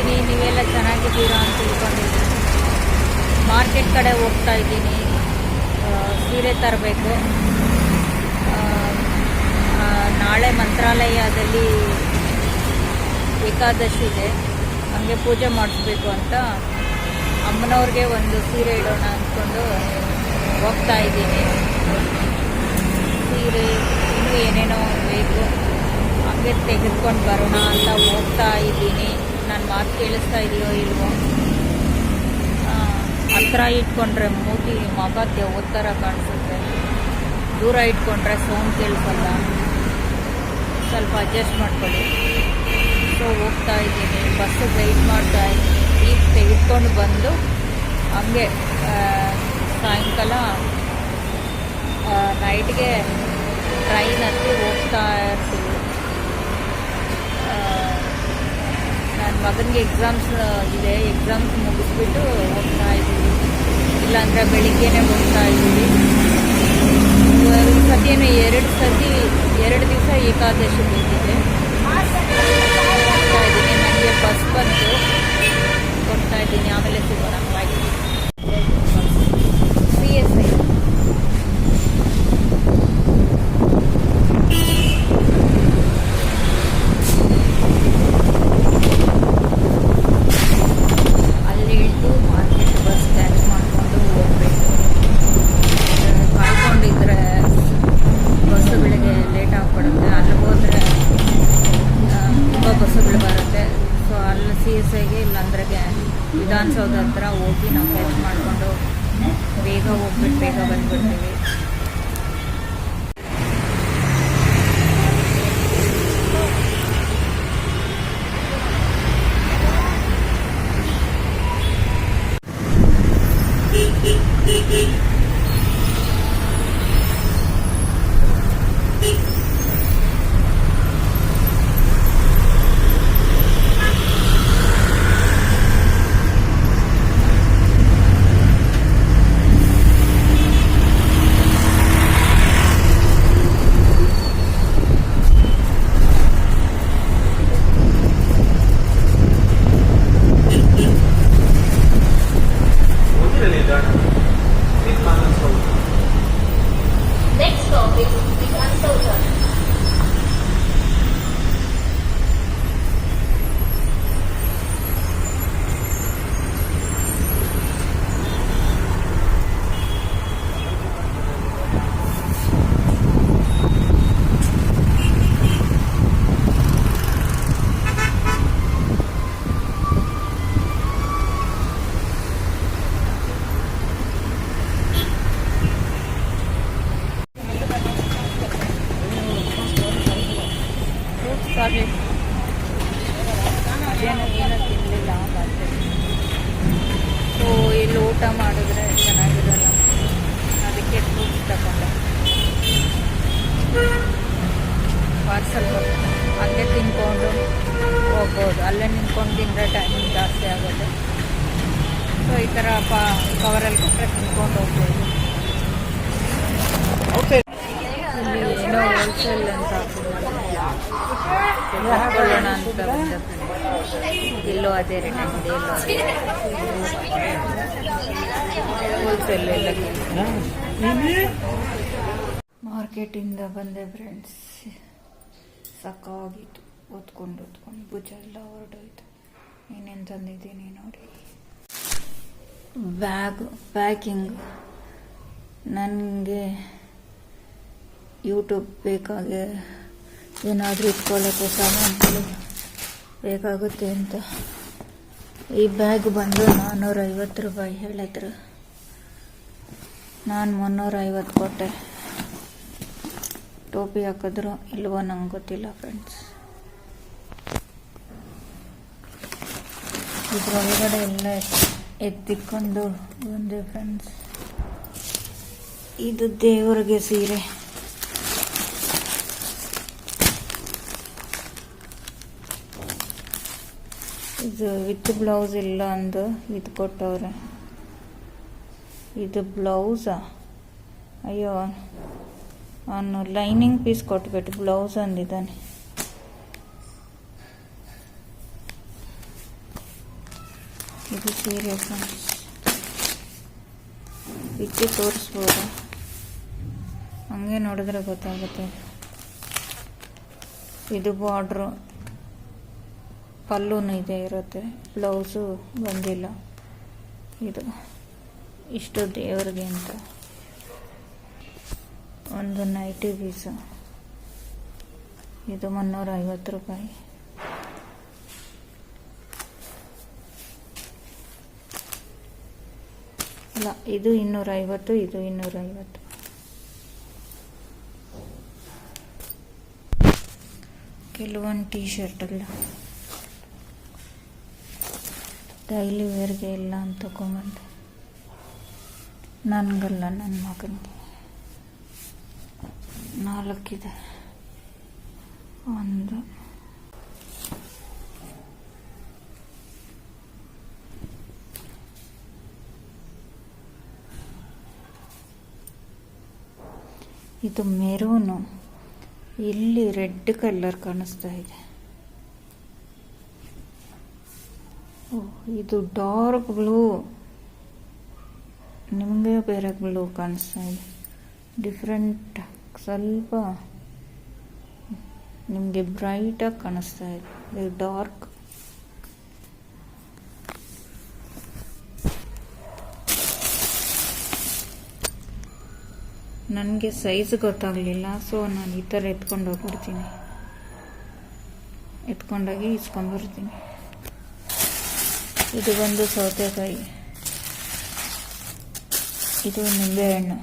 ಇದ್ದೀನಿ ನೀವೆಲ್ಲ ಚೆನ್ನಾಗಿದ್ದೀರಾ ಅಂತ ತಿಳ್ಕೊಂಡಿದ್ದೀನಿ. ಮಾರ್ಕೆಟ್ ಕಡೆ ಹೋಗ್ತಾ ಇದ್ದೀನಿ. ಸೀರೆ ತರಬೇಕು. ನಾಳೆ ಮಂತ್ರಾಲಯದಲ್ಲಿ ಏಕಾದಶಿ ಇದೆ. ಹಂಗೆ ಪೂಜೆ ಮಾಡಿಸ್ಬೇಕು ಅಂತ ಅಮ್ಮನವ್ರಿಗೆ ಒಂದು ಸೀರೆ ಇಡೋಣ ಅಂದ್ಕೊಂಡು ಹೋಗ್ತಾ ಇದ್ದೀನಿ. ಸೀರೆ ಇನ್ನೂ ಏನೇನೋ ಬೇಕು, ಹಂಗೆ ತೆಗೆದುಕೊಂಡು ಬರೋಣ ಅಂತ ಹೋಗ್ತಾ ಇದ್ದೀನಿ. ನನ್ನ ಮಾತು ಕೇಳಿಸ್ತಾ ಇದೆಯೋ ಇಲ್ವೋ? ಹತ್ರ ಇಟ್ಕೊಂಡ್ರೆ ಮೂತಿ ಮಗ ಒತ್ತರ ಕಾಣಿಸುತ್ತೆ. ದೂರ ಇಟ್ಕೊಂಡ್ರೆ ಸೌಂಡ್ ಕೇಳಿಸಲ್ಲ. ಸ್ವಲ್ಪ ಅಡ್ಜಸ್ಟ್ ಮಾಡ್ಕೊಳ್ಳಿ. ಸೊ ಹೋಗ್ತಾ ಇದ್ದೀನಿ. ಬಸ್ಸು ವೆಯ್ಟ್ ಮಾಡ್ತಾ ಇದ್ದೀನಿ. ಈಗ ತೆಗೆದುಕೊಂಡು ಬಂದು ಹಂಗೆ ಸಾಯಂಕಾಲ ನೈಟ್ಗೆ ಟ್ರೈನ್ ಹತ್ತಿ ಹೋಗ್ತಾ ಇರ್ತೀವಿ ನನ್ನ ಮಗನಿಗೆ ಎಕ್ಸಾಮ್ಸ್ ಇದೆ. ಎಕ್ಸಾಮ್ಸ್ ಮುಗಿಸ್ಬಿಟ್ಟು ಹೋಗ್ತಾ ಇದ್ದೀವಿ. ಇಲ್ಲಾಂದ್ರೆ ಬೆಳಿಗ್ಗೆನೆ ಹೋಗ್ತಾ ಇದ್ದೀವಿ. ಈ ಎರಡು ಸತಿ, ಎರಡು ದಿವಸ ಏಕಾದಶಿ ಬಂದಿದೆ ಹೋಗ್ತಾ ಇದ್ದೀನಿ. ನನಗೆ ಬಸ್ ಬಂತು ಹೋಗ್ತಾ ಇದ್ದೀನಿ. ಆಮೇಲೆ ಸಿಗೋಣ ಬಾಯ್ ಸಿ ಎಸ್ ಐ ಅಲ್ಲಿ ಇಳಿದು ಮಾರ್ಕೆಟ್ ಬಸ್ ಕ್ಯಾಚ್ ಮಾಡಿಕೊಂಡು ಹೋಗ್ಬೇಕು ಆ, ಕಾಯ್ಕೊಂಡಿದ್ರೆ ಬಸ್ಸುಗಳಿಗೆ ಲೇಟ್ ಆಗಿಬಿಡುತ್ತೆ ಅಲ್ಲಿಗೆ ಹೋದರೆ ತುಂಬ ಬಸ್ಸುಗಳು ಬರುತ್ತೆ ಸೊ ಅಲ್ಲಿ ಸಿ ಎಸ್ ಐಗೆ ಇಲ್ಲಾಂದ್ರೆ ವಿಧಾನಸೌಧ ಹತ್ರ ಹೋಗಿ ನಾವು ಕ್ಯಾಚ್ ಮಾಡಿಕೊಂಡು ಬೇಗ ಹೋಗ್ಬಿಟ್ಟು ಬೇಗ ಬಂದ್ಬಿಡ್ತೀವಿ Next stop is Viಧಾನಸೌಧ. ಸಾರಿ ಏನೋ ಏನೋ ತಿನ್ನಲಿಲ್ಲ ಮತ್ತೆ ಸೊ ಇಲ್ಲಿ ಊಟ ಮಾಡಿದ್ರೆ ಚೆನ್ನಾಗಿರಲ್ಲ ಅದಕ್ಕೆ ಫ್ರೂಟ್ಸ್ ತಗೊಂಡೆ ಪಾರ್ಸಲ್ ಅಲ್ಲೇ ತಿನ್ಕೊಂಡು ಹೋಗ್ಬೋದು ಅಲ್ಲೇ ನಿಂತ್ಕೊಂಡು ತಿಂದರೆ ಟೈಮಿಂಗ್ ಜಾಸ್ತಿ ಆಗುತ್ತೆ ಸೊ ಈ ಥರ ಪಾ ಕವರಲ್ಲಿ ಕೊಟ್ಟರೆ ತಿನ್ಕೊಂಡು ಹೋಗ್ಬೋದು ಏನೋ ಹೋಲ್ಸೇಲ್ ಅಂತ ಹಾಕೊಳ್ಳೋಣ ಅಂತ ಬಂದ ಎಲ್ಲೋ ಅದೇ ರೇಟ್ ಆಗಿದೆ ಎಲ್ಲೋ ಹೋಲ್ಸೇಲ್ ಎಲ್ಲ ಮಾರ್ಕೆಟಿಂದ ಬಂದೆ ಫ್ರೆಂಡ್ಸ್ ಸಾಕಾಗಿತ್ತು ಓದ್ಕೊಂಡು ಓದ್ಕೊಂಡು ಭುಜ ಎಲ್ಲ ಹೊರಡೋಯ್ತು ಏನೇನು ತಂದಿದ್ದೀನಿ ನೋಡಿ. ಬ್ಯಾಗು ಪ್ಯಾಕಿಂಗ್ ನನಗೆ ಯೂಟ್ಯೂಬ್ ಬೇಕಾಗಿ ಏನಾದರೂ ಇಟ್ಕೊಳ್ಳೋಕ್ಕೆ ಸಾಮಾನುಗಳು ಬೇಕಾಗುತ್ತೆ ಅಂತ. ಈ ಬ್ಯಾಗ್ ಬಂದು ನಾನ್ನೂರೈವತ್ತು ರೂಪಾಯಿ ಹೇಳಿದ್ರು. ನಾನು ಮುನ್ನೂರೈವತ್ತು ಕೊಟ್ಟೆ. ಟೋಪಿ ಹಾಕಿದ್ರು, ಇಲ್ವೋ ನಂಗೆ ಗೊತ್ತಿಲ್ಲ ಫ್ರೆಂಡ್ಸ್ ಇದ್ರೊಳಗಡೆ ಎಲ್ಲ ಎತ್ತಿಕೊಂಡು ಬಂದೆ ಫ್ರೆಂಡ್ಸ್ ಇದು ದೇವರಿಗೆ ಸೀರೆ. ಇದು ವಿತ್ ಬ್ಲೌಸ್ ಇಲ್ಲ ಅಂದು ಇದು ಕೊಟ್ಟವ್ರೆ. ಇದು ಬ್ಲೌಸ? ಅಯ್ಯೋ, ಅವನು ಲೈನಿಂಗ್ ಪೀಸ್ ಕೊಟ್ಬಿಟ್ಟು ಬ್ಲೌಸ್ ಅಂದಿದ್ದಾನೆ. ಇದು ಸೀರೆ ಬಿಚ್ಚಿ ತೋರಿಸ್ಬೋದು. ಹಂಗೆ ನೋಡಿದ್ರೆ ಗೊತ್ತಾಗುತ್ತೆ. ಇದು ಬಾರ್ಡ್ರು ಪಲ್ಲುನು ಇದೆ ಇರುತ್ತೆ. ಬ್ಲೌಸು ಬಂದಿಲ್ಲ. ಇದು ಇಷ್ಟು ದೇವ್ರಿಗೆ ಅಂತ. ಒಂದು ನೈಟಿ ಪೀಸು. ಇದು ಮುನ್ನೂರ ಐವತ್ತು ರೂಪಾಯಿ. ಇಲ್ಲ ಇದು ಇನ್ನೂರ ಐವತ್ತು ಇದು ಇನ್ನೂರ ಐವತ್ತು ಕೆಲವೊಂದು ಟೀ ಶರ್ಟಲ್ಲ ಡೈಲಿ ವೇರ್ಗೆ ಇಲ್ಲ ಅಂತ ತಗೊಂಬಂದೆ ನನಗಲ್ಲ ನನ್ನ ಮಗನಿಗೆ. ನಾಲ್ಕಿದೆ. ಒಂದು. ಇದು ಮೆರೂನು. ಇಲ್ಲಿ ರೆಡ್ ಕಲರ್ ಕಾಣಿಸ್ತಾ ಇದೆ. ಇದು ಡಾರ್ಕ್ ಬ್ಲೂ. ನಿಮಗೆ ಬೇರೆ ಬ್ಲೂ ಕಾಣಿಸ್ತಾ ಇದೆ. ಡಿಫ್ರೆಂಟ್, ಸ್ವಲ್ಪ ನಿಮಗೆ ಬ್ರೈಟಾಗಿ ಕಾಣಿಸ್ತಾ ಇದೆ. ಡಾರ್ಕ್. ನನಗೆ ಸೈಜ್ ಗೊತ್ತಾಗಲಿಲ್ಲ, ಸೊ ನಾನು ಈ ಥರ ಎತ್ಕೊಂಡು ಹೋಗ್ಬಿಡ್ತೀನಿ. ಎತ್ಕೊಂಡೋಗಿ ಇಸ್ಕೊಂಡ್ಬರ್ತೀನಿ ಇದು ಬಂದು ಸೌತೆಕಾಯಿ. ಇದು ನಿಂಬೆಹಣ್ಣು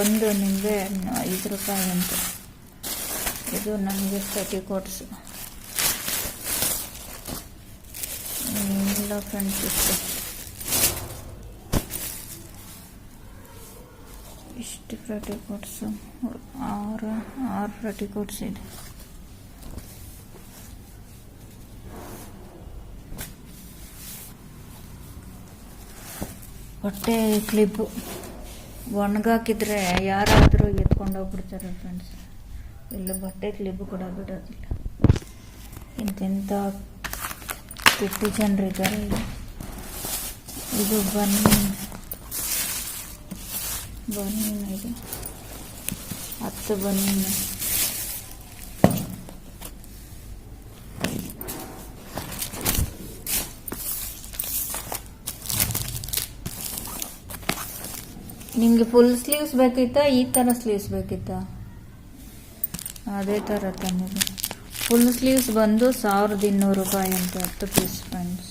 ಒಂದು ನಿಂಬೆಹಣ್ಣು ಐದು ರೂಪಾಯಿ ಅಂತ. ಇದು ನಮಗೆ ತರ್ಟಿ ಕೋಟ್ಸು ಎಲ್ಲ ಫ್ರೆಂಡ್ಸ್ ಇಷ್ಟು ಇಷ್ಟು ಪ್ರತಿ ಕೋಟ್ಸು ಆರು ಆರು ಫ್ರಟಿ ಕೋಟ್ಸ್ ಇದೆ. ಹೊಟ್ಟೆ ಕ್ಲಿಪ್ಪು ಒಣಗಾಕಿದ್ರೆ ಯಾರಾದರೂ ಎತ್ಕೊಂಡು ಹೋಗ್ಬಿಡ್ತಾರೆ ಫ್ರೆಂಡ್ಸ್ ಇಲ್ಲ ಬಟ್ಟೆ ಕ್ಲಿಪ್ಪು ಕೂಡ ಬಿಡೋದಿಲ್ಲ ಇಂತೆಂಥ ಕೆಟ್ಟ ಜನರಿದ್ದಾರೆ ಇಲ್ಲಿ ಇದು ಬನ್ನಿ ಬನ್ನೀನ ಇದು ಹತ್ತು ಬನ್ನೀನ ನಿಮಗೆ ಫುಲ್ ಸ್ಲೀವ್ಸ್ ಬೇಕಿತ್ತಾ? ಈ ಥರ ಸ್ಲೀವ್ಸ್ ಬೇಕಿತ್ತಾ? ಅದೇ ಥರ ತಂದಿದೆ ಫುಲ್ ಸ್ಲೀವ್ಸ್ ಬಂದು ಸಾವಿರದ ಇನ್ನೂರು ರೂಪಾಯಿ ಅಂತ ಹತ್ತು ಪೀಸ್ ಫ್ರೆಂಡ್ಸ್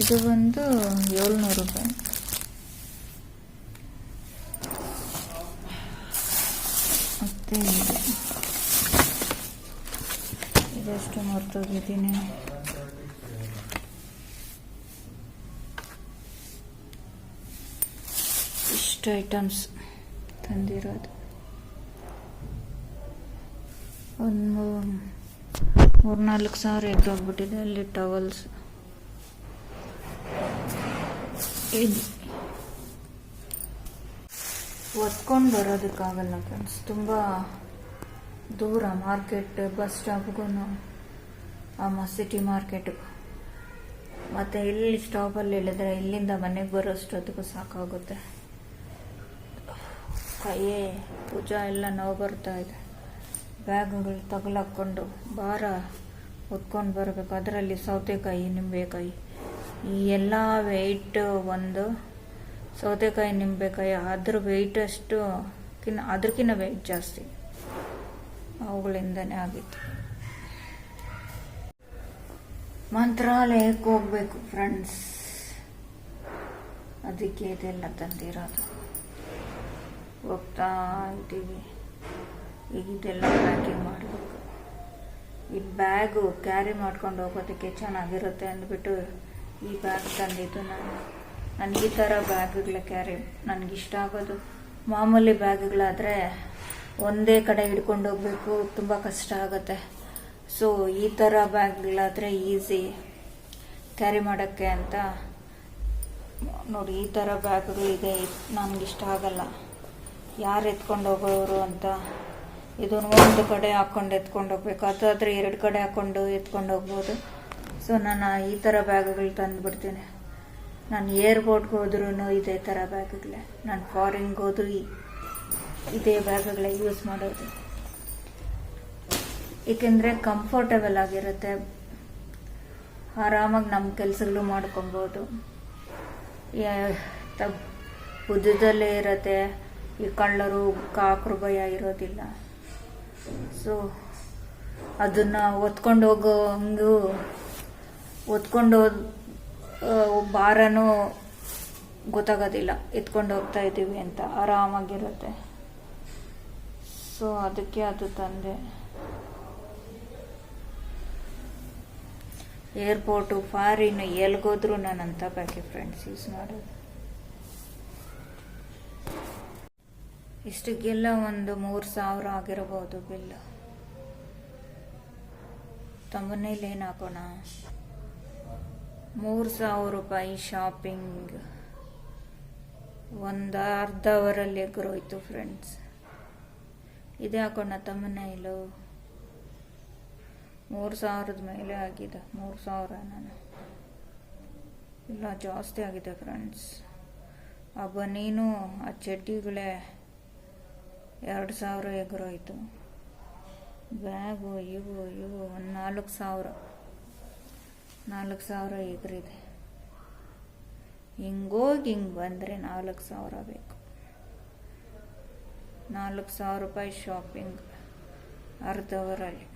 ಇದು ಬಂದು ಏಳ್ನೂರು ರೂಪಾಯಿ. ಮತ್ತೆ ಇದೆಷ್ಟು ಮರ್ತೋಗಿದ್ದೀನಿ ಇಷ್ಟು ಐಟಮ್ಸ್ ತಂದಿರೋದು. ಒಂದು ಮೂರ್ನಾಲ್ಕು ಸಾವಿರ ಎದ್ದೋಗ್ಬಿಟ್ಟಿದೆ ಅಲ್ಲಿ ಟವಲ್ಸ್ ಇದು. ಒತ್ಕೊಂಡು ಬರೋದಕ್ಕಾಗಲ್ಲ ಫ್ರೆಂಡ್ಸ್ ತುಂಬ ದೂರ ಮಾರ್ಕೆಟ್ ಬಸ್ ಸ್ಟಾಪ್ಗೂ ಆ ಸಿಟಿ ಮಾರ್ಕೆಟು ಮತ್ತು ಇಲ್ಲಿ ಸ್ಟಾಪಲ್ಲಿ ಇಳಿದ್ರೆ ಇಲ್ಲಿಂದ ಮನೆಗೆ ಬರೋಷ್ಟೊತ್ತಿಗೂ ಸಾಕಾಗುತ್ತೆ. ಕೈಯೇ ಪೂಜಾ ಎಲ್ಲ ನೋವು ಬರ್ತಾ ಇದೆ. ಬ್ಯಾಗ್ಗಳು ತಗಲಾಕೊಂಡು ಭಾರ ಹೊತ್ಕೊಂಡು ಬರಬೇಕು. ಅದರಲ್ಲಿ ಸೌತೆಕಾಯಿ, ನಿಂಬೆಕಾಯಿ, ಈ ಎಲ್ಲ ವೆಯ್ಟ್ ಒಂದು ಸೌತೆಕಾಯಿ, ನಿಂಬೆಕಾಯಿ ಅದ್ರ ವೆಯ್ಟ್ ಅಷ್ಟು ಕಿನ್ನ ಅದಕ್ಕಿನ್ನ ವೆಯ್ಟ್ ಜಾಸ್ತಿ. ಅವುಗಳಿಂದನೇ ಆಗಿತ್ತು. ಮಂತ್ರಾಲಯಕ್ಕೆ ಹೋಗ್ಬೇಕು ಫ್ರೆಂಡ್ಸ್ ಅದಕ್ಕೆ ಇದೆಲ್ಲ ತಂದಿರೋದು. ಹೋಗ್ತಾ ಇದ್ದೀವಿ ಈಗ ಇದೆಲ್ಲ ಪ್ಯಾಕಿಂಗ್ ಮಾಡಬೇಕು. ಈ ಬ್ಯಾಗು ಕ್ಯಾರಿ ಮಾಡ್ಕೊಂಡು ಹೋಗೋದಕ್ಕೆ ಚೆನ್ನಾಗಿರುತ್ತೆ ಅಂದ್ಬಿಟ್ಟು ಈ ಬ್ಯಾಗ್ ತಂದಿದ್ದು ನಾನು. ನನಗೆ ಈ ಥರ ಬ್ಯಾಗ್ಗಳ ಕ್ಯಾರಿ ನನಗಿಷ್ಟ ಆಗೋದು. ಮಾಮೂಲಿ ಬ್ಯಾಗ್ಗಳಾದರೆ ಒಂದೇ ಕಡೆ ಹಿಡ್ಕೊಂಡು ಹೋಗಬೇಕು, ತುಂಬ ಕಷ್ಟ ಆಗುತ್ತೆ. ಸೊ ಈ ಥರ ಬ್ಯಾಗ್ಗಳಾದರೆ ಈಸಿ. ಕ್ಯಾರಿ ಮಾಡೋಕ್ಕೆ ಅಂತ. ನೋಡಿ, ಈ ಥರ ಬ್ಯಾಗ್ಗಳಿದೆ ನನಗಿಷ್ಟ ಆಗಲ್ಲ. ಯಾರು ಎತ್ಕೊಂಡು ಹೋಗೋರು ಅಂತ. ಇದನ್ನು ಒಂದು ಕಡೆ ಹಾಕ್ಕೊಂಡು ಎತ್ಕೊಂಡು ಹೋಗ್ಬೇಕು. ಅದಾದರೆ ಎರಡು ಕಡೆ ಹಾಕ್ಕೊಂಡು ಎತ್ಕೊಂಡು ಹೋಗ್ಬೋದು. ಸೊ ನಾನು ಈ ಥರ ಬ್ಯಾಗ್ಗಳು ತಂದುಬಿಡ್ತೀನಿ. ನಾನು ಏರ್ಪೋರ್ಟ್ಗೆ ಹೋದ್ರೂ ಇದೇ ಥರ ಬ್ಯಾಗ್ಗಳೇ. ನಾನು ಫಾರಿನ್ಗೆ ಹೋದ್ರೂ ಇದೇ ಬ್ಯಾಗ್ಗಳೇ ಯೂಸ್ ಮಾಡೋದು. ಏಕೆಂದರೆ ಕಂಫರ್ಟಬಲ್ ಆಗಿರುತ್ತೆ. ಆರಾಮಾಗಿ ನಮ್ಮ ಕೆಲಸಗಳು ಮಾಡ್ಕೊಬೋದು. ಭುಜದಲ್ಲೇ ಇರುತ್ತೆ. ಈ ಕಳ್ಳರು ಕಾಕರು ಭಯ ಇರೋದಿಲ್ಲ. ಸೊ ಅದನ್ನು ಹಂಗು ಒತ್ಕೊಂಡು ಆ, ಭಾರನೂ ಗೊತ್ತಾಗೋದಿಲ್ಲ. ಎತ್ಕೊಂಡು ಹೋಗ್ತಾ ಇದ್ದೀವಿ ಅಂತ ಆರಾಮಾಗಿರುತ್ತೆ. ಸೊ ಅದಕ್ಕೆ ಅದು ತಂದೆ. ಏರ್ಪೋರ್ಟು ಫಾರಿನ್ ಎಲ್ಗೋದ್ರು ನಾನು ಅಂತ ಬ್ಯಾಗೆ ಫ್ರೆಂಡ್ಸ್ ಯೂಸ್ ಮಾಡೋದು. ಇಷ್ಟಕ್ಕೆಲ್ಲ ಒಂದು ಮೂರು ಸಾವಿರ ಆಗಿರಬಹುದು ಬಿಲ್. ತಮ್ಮನೇಲಿ ಏನು ಹಾಕೋಣ. ಮೂರು ಸಾವಿರ ರೂಪಾಯಿ ಶಾಪಿಂಗ್. ಒಂದು ಅರ್ಧ ಅವರಲ್ಲಿ ಎಗ್ರೋಯ್ತು ಫ್ರೆಂಡ್ಸ್. ಇದೇ ಹಾಕೋಣ ತಮ್ಮನೇಲು ಮೂರು ಸಾವಿರದ ಮೇಲೆ ಆಗಿದೆ. ಮೂರು ಸಾವಿರ ನಾನು. ಇಲ್ಲ, ಜಾಸ್ತಿ ಆಗಿದೆ ಫ್ರೆಂಡ್ಸ್. ಆ ಬನೀನು ಆ ಚಡ್ಡಿಗಳೇ ಎರಡು ಸಾವಿರ ಎಗರೋಯ್ತು ಬ್ಯಾಗು, ಇವು ಇವು ಒಂದು ನಾಲ್ಕು ಸಾವಿರ. ನಾಲ್ಕು ಸಾವಿರ ಎಗರಿದೆ. ಹಿಂಗೋಗಿ ಹಿಂಗೆ ಬಂದರೆ ನಾಲ್ಕು ಸಾವಿರ ಬೇಕು. ನಾಲ್ಕು ಸಾವಿರ ರೂಪಾಯಿ ಶಾಪಿಂಗ್ ಅರ್ಧ ಅವರಲ್ಲಿ